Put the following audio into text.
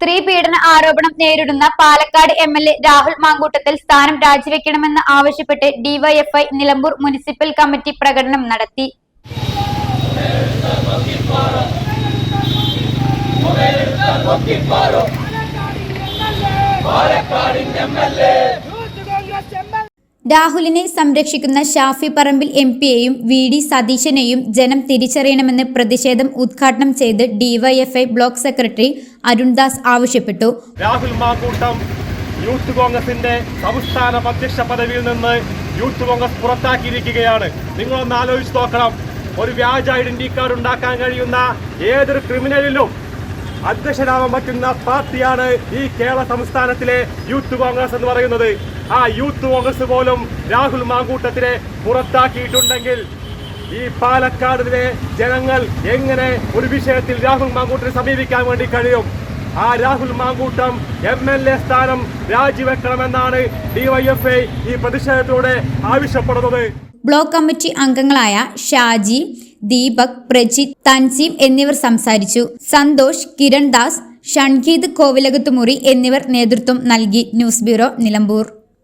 സ്ത്രീ പീഡന ആരോപണം നേരിടുന്ന Palakkad M L A Rahul Mamkootathil സ്ഥാനം രാജിവെക്കണമെന്ന് ആവശ്യപ്പെട്ട് ഡിവൈഎഫ്ഐ നിലമ്പൂർ മുനിസിപ്പൽ കമ്മിറ്റി പ്രകടനം നടത്തി. രാഹുലിനെ സംരക്ഷിക്കുന്ന ഷാഫി പറമ്പിൽ എം പിയെയും വി ഡി സതീശനെയും ജനം തിരിച്ചറിയണമെന്ന് പ്രതിഷേധം ഉദ്ഘാടനം ചെയ്ത് ഡിവൈഎഫ്ഐ ബ്ലോക്ക് സെക്രട്ടറി അരുൺദാസ് ആവശ്യപ്പെട്ടു. രാഹുൽ മാക്കൂട്ടം യൂത്ത് കോൺഗ്രസിന്റെ സംസ്ഥാന അധ്യക്ഷ പദവിയിൽ നിന്ന് യൂത്ത് കോൺഗ്രസ് പുറത്താക്കിയിരിക്കുകയാണ്. നിങ്ങളൊന്ന് ആലോചിച്ച് നോക്കണം. ഒരു വ്യാജ ഐഡന്റി കാർഡ് ഉണ്ടാക്കാൻ കഴിയുന്ന ഏതൊരു ക്രിമിനലിലും അധ്യക്ഷനാവാൻ പറ്റുന്ന പാർട്ടിയാണ് ഈ കേരള സംസ്ഥാനത്തിലെ യൂത്ത് കോൺഗ്രസ് എന്ന് പറയുന്നത്. ആ യൂത്ത് കോൺഗ്രസ് പോലും രാഹുൽ മാങ്കൂട്ടത്തിനെ പുറത്താക്കിയിട്ടുണ്ടെങ്കിൽ ഈ പാലക്കാടിലെ ജനങ്ങൾ എങ്ങനെ ഒരു വിഷയത്തിൽ രാഹുൽ മാങ്കൂട്ടിനെ സമീപിക്കാൻ വേണ്ടി കഴിയും? ആ Rahul Mamkootam M L A സ്ഥാനം രാജിവെക്കണമെന്നാണ് ഡിവൈഎഫ്ഐ ഈ പ്രതിഷേധത്തോടെ ആവശ്യപ്പെടുന്നത്. ബ്ലോക്ക് കമ്മിറ്റി അംഗങ്ങളായ ഷാജി ദീപക് പ്രജിത് തൻസീം എന്നിവർ സംസാരിച്ചു. സന്തോഷ് കിരൺ ദാസ് ഷൺഗീത് കോവിലകത്തുമുറി എന്നിവർ നേതൃത്വം നൽകി. News bureau Nilambur.